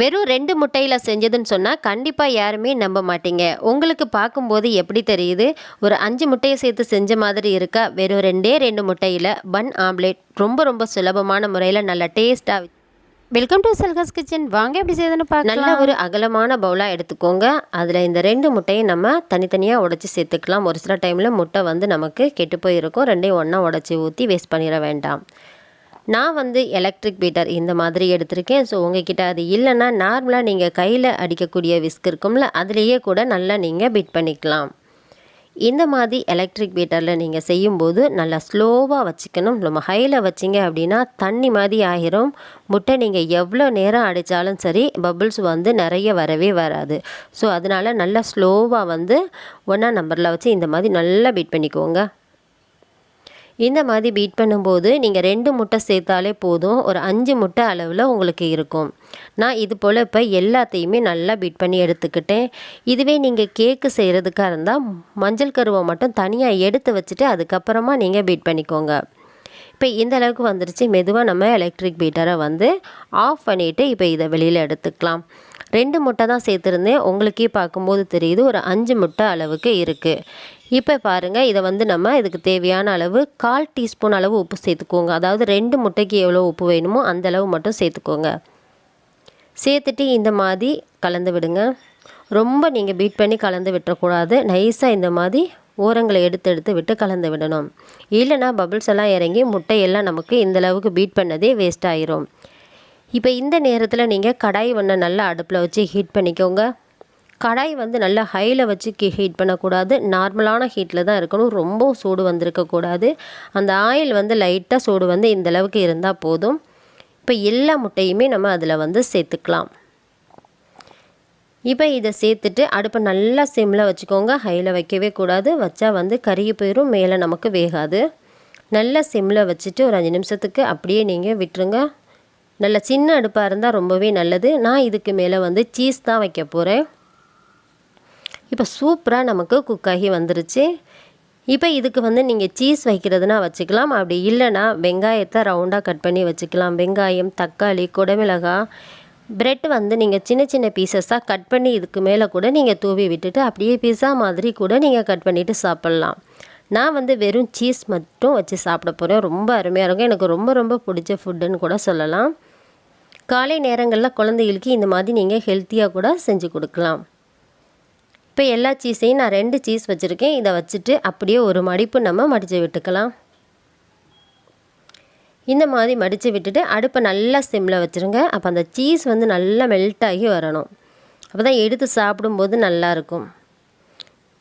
வெறும் ரெண்டு முட்டையில் செஞ்சதுன்னு சொன்னால் கண்டிப்பாக யாருமே நம்ப மாட்டீங்க. உங்களுக்கு பார்க்கும்போது எப்படி தெரியுது? ஒரு அஞ்சு முட்டையை சேர்த்து செஞ்ச மாதிரி இருக்கா? வெறும் ரெண்டே ரெண்டு முட்டையில் பன் ஆம்லேட் ரொம்ப ரொம்ப சுலபமான முறையில் நல்ல டேஸ்ட்டாக வெல்கம் டு செல்கஸ் கிச்சன் வாங்க எப்படி செய்யுதுன்னு நல்ல பார்க்கலாம் ஒரு அகலமான பவுலாக எடுத்துக்கோங்க. அதில் இந்த ரெண்டு முட்டையும் நம்ம தனித்தனியாக உடைச்சி சேர்த்துக்கலாம். ஒரு சில டைமில் முட்டை வந்து நமக்கு கெட்டு போயிருக்கும். ரெண்டையும் ஒன்றா உடச்சி ஊற்றி வேஸ்ட் பண்ணிட வேண்டாம். நான் வந்து எலக்ட்ரிக் பீட்டர் இந்த மாதிரி எடுத்திருக்கேன். ஸோ உங்ககிட்ட அது இல்லைன்னா நார்மலாக நீங்கள் கையில் அடிக்கக்கூடிய விஸ்க் இருக்கும்ல அதுலேயே கூட நல்லா நீங்கள் பீட் பண்ணிக்கலாம். இந்த மாதிரி எலக்ட்ரிக் பீட்டரில் நீங்கள் செய்யும்போது நல்லா ஸ்லோவாக வச்சுக்கணும். நம்ம ஹையில் வச்சிங்க அப்படின்னா தண்ணி மாதிரி ஆகிரும் முட்டை நீங்கள் எவ்வளோ நேரம் அடித்தாலும் சரி பபுள்ஸ் வந்து நிறைய வரவே வராது. ஸோ அதனால் நல்லா ஸ்லோவாக வந்து ஒன்றா நம்பரில் வச்சு இந்த மாதிரி நல்லா பீட் பண்ணிக்கோங்க. இந்த மாதிரி பீட் பண்ணும்போது நீங்கள் ரெண்டு முட்டை சேர்த்தாலே போதும். ஒரு அஞ்சு முட்டை அளவில் உங்களுக்கு இருக்கும். நான் இது போல் இப்போ எல்லாத்தையுமே நல்லா பீட் பண்ணி எடுத்துக்கிட்டேன். இதுவே நீங்கள் கேக்கு செய்கிறதுக்காக இருந்தால் மஞ்சள் கருவை மட்டும் தனியாக எடுத்து வச்சுட்டு அதுக்கப்புறமா நீங்கள் பீட் பண்ணிக்கோங்க. இப்போ இந்த அளவுக்கு வந்துருச்சு. மெதுவாக நம்ம எலக்ட்ரிக் பீட்டரை வந்து ஆஃப் பண்ணிவிட்டு இப்போ இதை வெளியில் எடுத்துக்கலாம். ரெண்டு முட்டை தான் சேர்த்துருந்தேன். உங்களுக்கே பார்க்கும்போது தெரியுது ஒரு அஞ்சு முட்டை அளவுக்கு இருக்குது இப்போ பாருங்கள் இதை வந்து நம்ம இதுக்கு தேவையான அளவு கால் டீஸ்பூன் அளவு உப்பு சேர்த்துக்கோங்க. அதாவது ரெண்டு முட்டைக்கு எவ்வளோ உப்பு வேணுமோ அந்த அளவு மட்டும் சேர்த்துக்கோங்க. சேர்த்துட்டு இந்த மாதிரி கலந்து விடுங்க. ரொம்ப நீங்கள் பீட் பண்ணி கலந்து விட்டுறக்கூடாது. நைஸாக இந்த மாதிரி ஓரங்களை எடுத்து எடுத்து விட்டு கலந்து விடணும். இல்லைனா பபிள்ஸ் எல்லாம் இறங்கி முட்டையெல்லாம் நமக்கு இந்த அளவுக்கு பீட் பண்ணதே வேஸ்ட் ஆயிரும். இப்போ இந்த நேரத்தில் நீங்கள் கடாய் ஒன்றை நல்லா அடுப்பில் வச்சு ஹீட் பண்ணிக்கோங்க. கடாய் வந்து நல்லா ஹையில் வச்சு ஹீட் பண்ணக்கூடாது. நார்மலான ஹீட்டில் தான் இருக்கணும். ரொம்ப சூடு வந்திருக்கக்கூடாது அந்த ஆயில் வந்து லைட்டாக சூடு வந்து இந்த அளவுக்கு இருந்தால் போதும். இப்போ எல்லா முட்டையுமே நம்ம அதில் வந்து சேர்த்துக்கலாம். இப்போ இதை சேர்த்துட்டு அடுப்பை நல்லா சிம்மில் வச்சுக்கோங்க. ஹையில் வைக்கவே கூடாது. வச்சா வந்து கருகி போயிடும் மேலே நமக்கு வேகாது. நல்லா சிம்மில் வச்சுட்டு ஒரு அஞ்சு நிமிஷத்துக்கு அப்படியே நீங்கள் விட்டுருங்க. நல்ல சின்ன அடுப்பாக இருந்தால் ரொம்பவே நல்லது. நான் இதுக்கு மேலே வந்து சீஸ் தான் வைக்க போகிறேன் இப்போ சூப்பராக நமக்கு குக் ஆகி வந்துருச்சு. இப்போ இதுக்கு வந்து நீங்கள் சீஸ் வைக்கிறதுனா வச்சுக்கலாம். அப்படி இல்லைன்னா வெங்காயத்தை ரவுண்டாக கட் பண்ணி வச்சுக்கலாம். வெங்காயம் தக்காளி குடமிளகாய் பிரெட் வந்து நீங்கள் சின்ன சின்ன பீசஸாக கட் பண்ணி இதுக்கு மேலே கூட நீங்கள் தூவி விட்டுட்டு அப்படியே பீஸா மாதிரி கூட நீங்கள் கட் பண்ணிவிட்டு சாப்பிட்லாம். நான் வந்து வெறும் சீஸ் மட்டும் வச்சு சாப்பிட போகிறேன் ரொம்ப அருமையாக இருக்கும். எனக்கு ரொம்ப ரொம்ப பிடிச்ச ஃபுட்டுன்னு கூட சொல்லலாம். காலை நேரங்களில் குழந்தைகளுக்கு இந்த மாதிரி நீங்கள் ஹெல்த்தியாக கூட செஞ்சு கொடுக்கலாம். இப்போ எல்லா சீஸையும் நான் ரெண்டு சீஸ் வச்சுருக்கேன். இதை வச்சுட்டு அப்படியே ஒரு மடிப்பு நம்ம மடித்து விட்டுக்கலாம். இந்த மாதிரி மடித்து விட்டுட்டு அடுப்பை நல்லா சிம்மில் வச்சுருங்க. அப்போ அந்த சீஸ் வந்து நல்லா மெல்ட் ஆகி வரணும். அப்போ தான் எடுத்து சாப்பிடும்போது நல்லாயிருக்கும்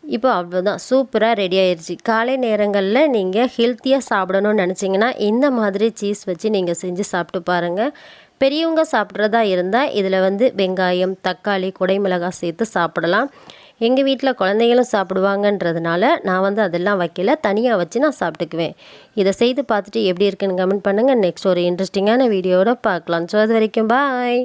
இப்போ அவ்வளோதான் சூப்பராக ரெடி ஆயிடுச்சு காலை நேரங்களில் நீங்கள் ஹெல்த்தியாக சாப்பிடணும்னு நினச்சிங்கன்னா இந்த மாதிரி சீஸ் வச்சு நீங்கள் செஞ்சு சாப்பிட்டு பாருங்கள் பெரியவங்க சாப்பிட்றதா இருந்தால் இதில் வந்து வெங்காயம் தக்காளி குடைமிளகாய் சேர்த்து சாப்பிடலாம். எங்கள் வீட்டில் குழந்தைகளும் சாப்பிடுவாங்கன்றதுனால நான் வந்து அதெல்லாம் வைக்கல. தனியாக வச்சு நான் சாப்பிட்டுக்குவேன். இதை செய்து பார்த்துட்டு எப்படி இருக்குன்னு கமெண்ட் பண்ணுங்கள் நெக்ஸ்ட் ஒரு இன்ட்ரெஸ்டிங்கான வீடியோவோட பார்க்கலாம் ஸோ அது வரைக்கும் பாய்